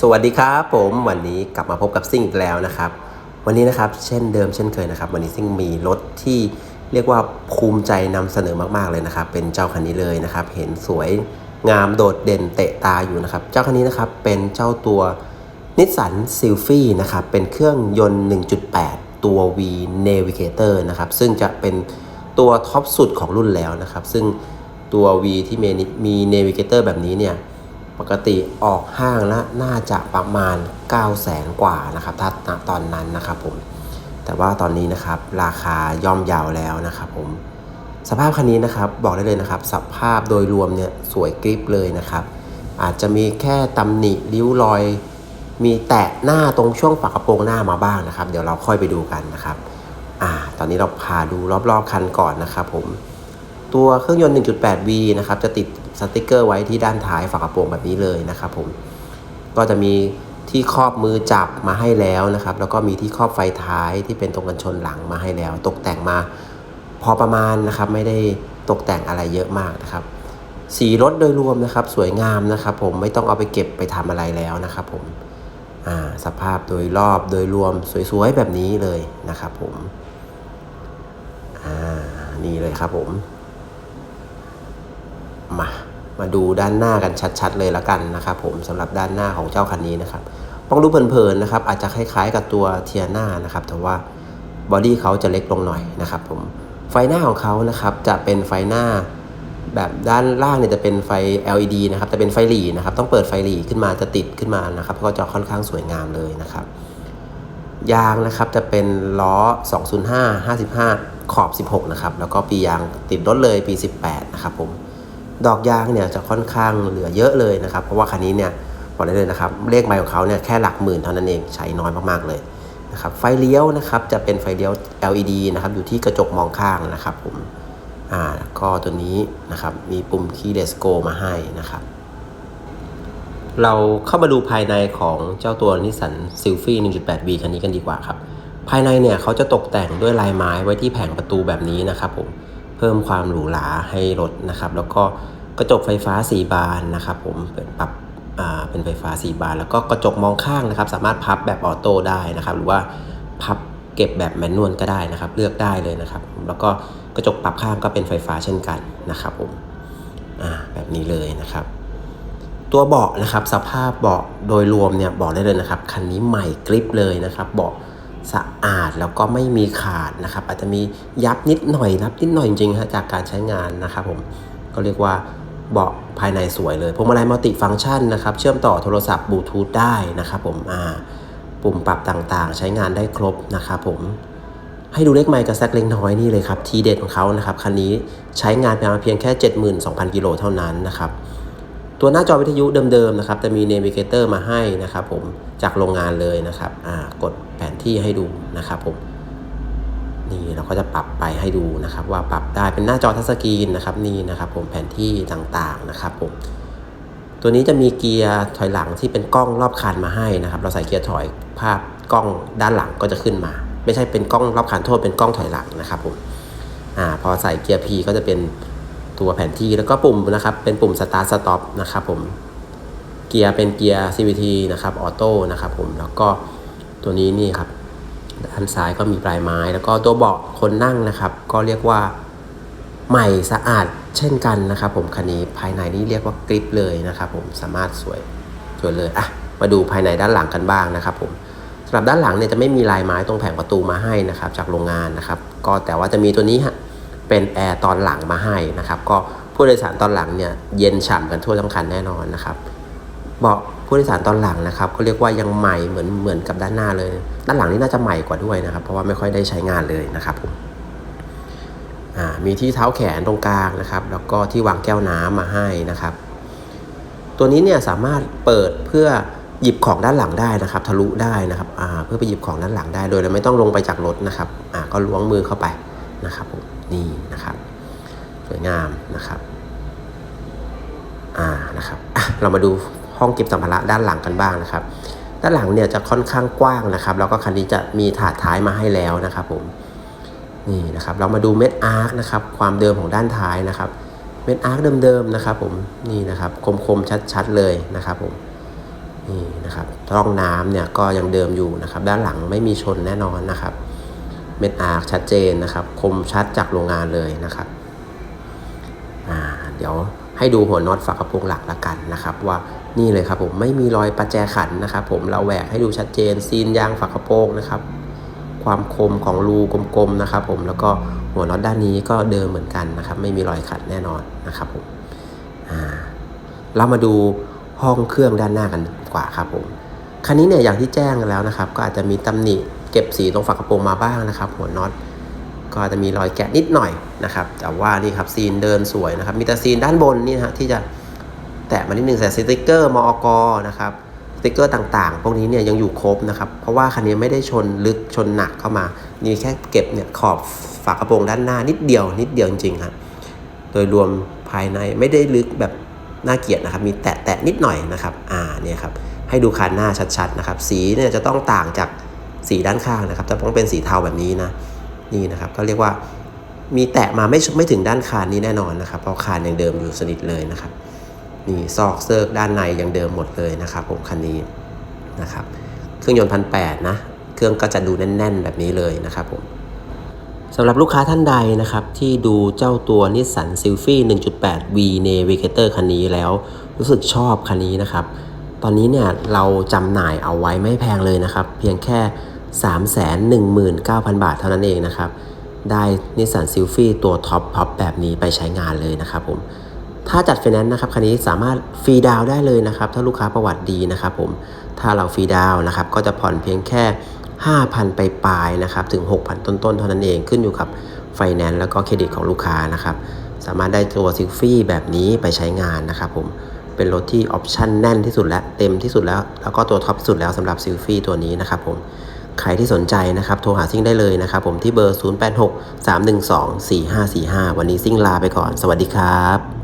สวัสดีครับผมวันนี้กลับมาพบกับซิ่งอีกแล้วนะครับ วันนี้นะครับเช่นเดิมเช่นเคยนะครับ วันนี้ซิ่งมีรถที่เรียกว่าภูมิใจนำเสนอมากๆเลยนะครับ เป็นเจ้าคันนี้เลยนะครับ เห็นสวยงามโดดเด่นเตะตาอยู่นะครับ เจ้าคันนี้นะครับเป็นเจ้าตัวนิสสันซิลฟี่นะครับเป็นเครื่องยนต์ 1.8 ตัว V Navigator นะครับซึ่งจะเป็นตัวท็อปสุดของรุ่นแล้วนะครับ ซึ่งตัว V ที่มีมี Navigator แบบนี้เนี่ย ปกติออกห้างล้วน่าจะประมาณ 9 0 0แสนกว่านะครับถ้าตอนนั้นนะครับผม แต่ว่าตอนนี้นะครับราคาย่อมยาวแล้วนะครับผม สภาพคันนี้นะครับบอกได้เลยนะครับ สภาพโดยรวมเนี่ยสวยกริบเลยนะครับ อาจจะมีแค่ตำหนิริ้วรอย มีแตะหน้าตรงช่วงฝากระโปรงหน้ามาบ้างนะครับ เดี๋ยวเราค่อยไปดูกันนะครับ อ่า ตอนนี้เราพาดูรอบๆคันก่อนนะครับผม ตัวเครื่องยนต์ 1.8V นะครับจะติดสติกเกอร์ไว้ที่ด้านท้ายฝากระโปรงแบบนี้เลยนะครับผมก็จะมีที่ครอบมือจับมาให้แล้วนะครับ แล้วก็มีที่ครอบไฟท้ายที่เป็นตรงกันชนหลังมาให้แล้ว ตกแต่งมาพอประมาณนะครับไม่ได้ตกแต่งอะไรเยอะมากนะครับ สีรถโดยรวมนะครับ สวยงามนะครับ ผมไม่ต้องเอาไปเก็บไปทำอะไรแล้วนะครับ ผมสภาพโดยรอบโดยรวมสวยๆแบบนี้เลยนะครับ ผมอ่านี่เลยครับผม มา มาดูด้านหน้ากันชัดๆเลยละกันนะครับผมสำหรับด้านหน้าของเจ้าคันนี้นะครับมองดูเพลินๆนะครับอาจจะคล้ายๆกับตัวเทียนานะครับแต่ว่าบอดี้เขาจะเล็กลงหน่อยนะครับผมไฟหน้าของเขานะครับจะเป็นไฟหน้าแบบด้านล่างเนี่ยจะเป็นไฟ LED นะครับแต่เป็นไฟหลีนะครับ ต้องเปิดไฟหลีขึ้นมาจะติดขึ้นมานะครับ ก็จะค่อนข้างสวยงามเลยนะครับ ยางนะครับจะเป็นล้อ 205 55 ขอบ 16 นะครับ แล้วก็ปียางติดรถเลยปี 18 นะครับผม ดอกยางเนี่ยจะค่อนข้างเหลือเยอะเลยนะครับ เพราะว่าคันนี้เนี่ยบอกได้เลยนะครับ เลขไมล์ของเขาเนี่ยแค่หลักหมื่นเท่านั้นเองใช้น้อยมากๆเลยนะครับไฟเลี้ยวนะครับจะเป็นไฟเลี้ยว LED นะครับอยู่ที่กระจกมองข้างนะครับผมอ่าก็ตัวนี้นะครับมีปุ่ม keyless go มาให้นะครับ เราเข้ามาดูภายในของเจ้าตัวนิสสันซิลฟี่ 1.8V คันนี้กันดีกว่าครับ ภายในเนี่ยเขาจะตกแต่งด้วยลายไม้ไว้ที่แผงประตูแบบนี้นะครับผม เพิ่มความหรูหราให้รถนะครับ แล้วก็กระจกไฟฟ้า 4 บานนะครับผมเป็นปรับเป็นไฟฟ้า 4 บาน แล้วก็กระจกมองข้างนะครับ สามารถพับแบบออโต้ได้นะครับ หรือว่าพับเก็บแบบแมนนวลก็ได้นะครับ เลือกได้เลยนะครับ แล้วก็กระจกปรับข้างก็เป็นไฟฟ้าเช่นกันนะครับผมแบบนี้เลยนะครับ ตัวเบาะนะครับสภาพเบาะโดยรวมเนี่ยบอกได้เลยนะครับคันนี้ใหม่กริปเลยนะครับ เบาะ สะอาดแล้วก็ไม่มีขาดนะครับ อาจจะมียับนิดหน่อยนับนิดหน่อยจริงๆฮะจากการใช้งานนะครับผมก็เรียกว่าเบาะภายในสวยเลยพวงมาลัยมัลติฟังก์ชันนะครับ เชื่อมต่อโทรศัพท์บลูทูธได้นะครับผมอ่าปุ่มปรับต่างๆ ใช้งานได้ครบนะครับผมให้ดูเลขไมล์กับแซกเล็กน้อยนี่เลยครับ ทีเด็ดของเขานะครับคันนี้ใช้งานเพียงแค่ 72,000 กิโลเท่านั้นนะครับตัวหน้าจอวิทยุเดิมๆนะครับจะมี Navigator มาให้นะครับผมจากโรงงานเลยนะครับอ่ากด แผนที่ให้ดูนะครับผมนี่เราก็จะปรับไปให้ดูนะครับ ว่าปรับได้เป็นหน้าจอทัชสกรีนนะครับนี่นะครับ ผมแผนที่ต่างๆนะครับผมตัวนี้จะมีเกียร์ถอยหลังที่เป็นกล้องรอบคันมาให้นะครับ เราใส่เกียร์ถอยภาพกล้องด้านหลังก็จะขึ้นมา ไม่ใช่เป็นกล้องรอบคันโทษเป็นกล้องถอยหลังนะครับผมอ่าพอใส่เกียร์ P ก็จะเป็นตัวแผนที่แล้วก็ปุ่มนะครับ เป็นปุ่ม start stop นะครับผมเกียร์เป็นเกียร์ CVT นะครับออโต้นะครับผมแล้วก็ ตัวนี้นี่ครับด้านซ้ายก็มีปลายไม้ แล้วก็ตัวเบาะคนนั่งนะครับ ก็เรียกว่าใหม่สะอาดเช่นกันนะครับ ผมคันนี้ภายในนี่เรียกว่ากริปเลยนะครับ ผมสามารถสวยสวยเลยอะมาดูภายในด้านหลังกันบ้างนะครับ ผมสำหรับด้านหลังเนี่ยจะไม่มีลายไม้ตรงแผงประตูมาให้นะครับ จากโรงงานนะครับ ก็แต่ว่าจะมีตัวนี้ฮะเป็นแอร์ตอนหลังมาให้นะครับ ก็ผู้โดยสารตอนหลังเนี่ยเย็นฉ่ำกันทั่วทั้งคันแน่นอนนะครับ เบาะผู้โดยสารตอนหลังนะครับก็เรียกว่ายังใหม่เหมือนเหมือนกับด้านหน้าเลย ด้านหลังนี่น่าจะใหม่กว่าด้วยนะครับ เพราะว่าไม่ค่อยได้ใช้งานเลยนะครับผมมีที่เท้าแขนตรงกลางนะครับ แล้วก็ที่วางแก้วน้ำมาให้นะครับ ตัวนี้เนี่ยสามารถเปิดเพื่อหยิบของด้านหลังได้นะครับ ทะลุได้นะครับเพื่อไปหยิบของด้านหลังได้ โดยเราไม่ต้องลงไปจากรถนะครับก็ล้วงมือเข้าไปนะครับผมนี่นะครับสวยงามนะครับอ่านะครับเรามาดู ห้องเก็บสัมภาระด้านหลังกันบ้างนะครับ ด้านหลังเนี่ยจะค่อนข้างกว้างนะครับ แล้วก็คันนี้จะมีถาดท้ายมาให้แล้วนะครับผมนี่นะครับเรามาดูเม็ดอาร์คนะครับความเดิมของด้านท้ายนะครับ เม็ดอาร์คเดิมๆนะครับผมนี่นะครับคมๆชัดๆเลยนะครับผมนี่นะครับร่องน้ำเนี่ยก็ยังเดิมอยู่นะครับ ด้านหลังไม่มีชนแน่นอนนะครับ เม็ดอาร์คชัดเจนนะครับ คมชัดจากโรงงานเลยนะครับอ่าเดี๋ยวให้ดูหัวน็อตฝากระโปรงหลักละกันนะครับ ว่า นี่เลยครับผมไม่มีรอยประแจขันนะครับผมเราแหวกให้ดูชัดเจน ซีนยางฝากระโปรงนะครับ ความคมของรูกลมๆนะครับ ผมแล้วก็หัวน็อตด้านนี้ก็เดิมเหมือนกันนะครับ ไม่มีรอยขัดแน่นอนนะครับผมเรามาดูห้องเครื่องด้านหน้ากันกว่าครับผมคันนี้เนี่ยอย่างที่แจ้งแล้วนะครับ ก็อาจจะมีตำหนิเก็บสีตรงฝากระโปรงมาบ้างนะครับ หัวน็อตก็อาจจะมีรอยแกะนิดหน่อยนะครับ แต่ว่านี่ครับซีนเดินสวยนะครับ มีแต่ซีนด้านบนนี่ฮะที่จะ แตะมานิดนึงใส่สติกเกอร์มอกนะครับสติกเกอร์ต่างๆ พวกนี้เนี่ยยังอยู่ครบนะครับ เพราะว่าคันนี้ไม่ได้ชนลึกชนหนักเข้ามา นี่แค่เก็บเนี่ยขอบฝากระโปรงด้านหน้านิดเดียวนิดเดียวจริงๆครับโดยรวมภายในไม่ได้ลึกแบบน่าเกลียดนะครับ มีแตะแตะนิดหน่อยนะครับ อ่าเนี่ยครับให้ดูคันหน้าชัดๆนะครับ สีเนี่ยจะต้องต่างจากสีด้านข้างนะครับจะต้องเป็นสีเทาแบบนี้นะนี่นะครับก็เรียกว่ามีแตะมาไม่ไม่ถึงด้านคานนี้แน่นอนนะครับ เพราะคานยังเดิมอยู่สนิทเลยนะครับ นี่ซอกเซิร์กด้านในยังเดิมหมดเลยนะครับผมคันนี้นะครับเครื่องยนต์พันแนะเครื่องก็จะดูแน่น ๆ แบบนี้เลยนะครับผมสำหรับลูกค้าท่านใดนะครับ ที่ดูเจ้าตัวนิสสันซิลฟี่ 1.8 V Navigator คันนี้แล้วรู้สึกชอบคันนี้นะครับ ตอนนี้เนี่ยเราจำหน่ายเอาไว้ไม่แพงเลยนะครับ เพียงแค่ 319,000 บาทเท่านั้นเองนะครับ ได้นิสสันซิลฟี่ตัวท็อปท็อปแบบนี้ไปใช้งานเลยนะครับผม ถ้าจัดไฟแนนซ์นะครับคันนี้สามารถฟรีดาวน์ได้เลยนะครับ ถ้าลูกค้าประวัติดีนะครับผมถ้าเราฟรีดาวน์นะครับ ก็จะผ่อนเพียงแค่ 5,000 ไปปลายนะครับ ถึง 6,000 ต้นๆ เท่านั้นเองขึ้นอยู่กับไฟแนนซ์แล้วก็เครดิตของลูกค้านะครับ สามารถได้ตัวซิลฟี่แบบนี้ไปใช้งานนะครับผมเป็นรถที่ออปชั่นแน่นที่สุดและเต็มที่สุดแล้ว แล้วก็ตัวท็อปสุดแล้วสำหรับซิลฟี่ตัวนี้นะครับผมใครที่สนใจนะครับโทรหาซิ่งได้เลยนะครับผมที่เบอร์ 086 312 4545 วันนี้ซิ่งลาไปก่อน สวัสดีครับ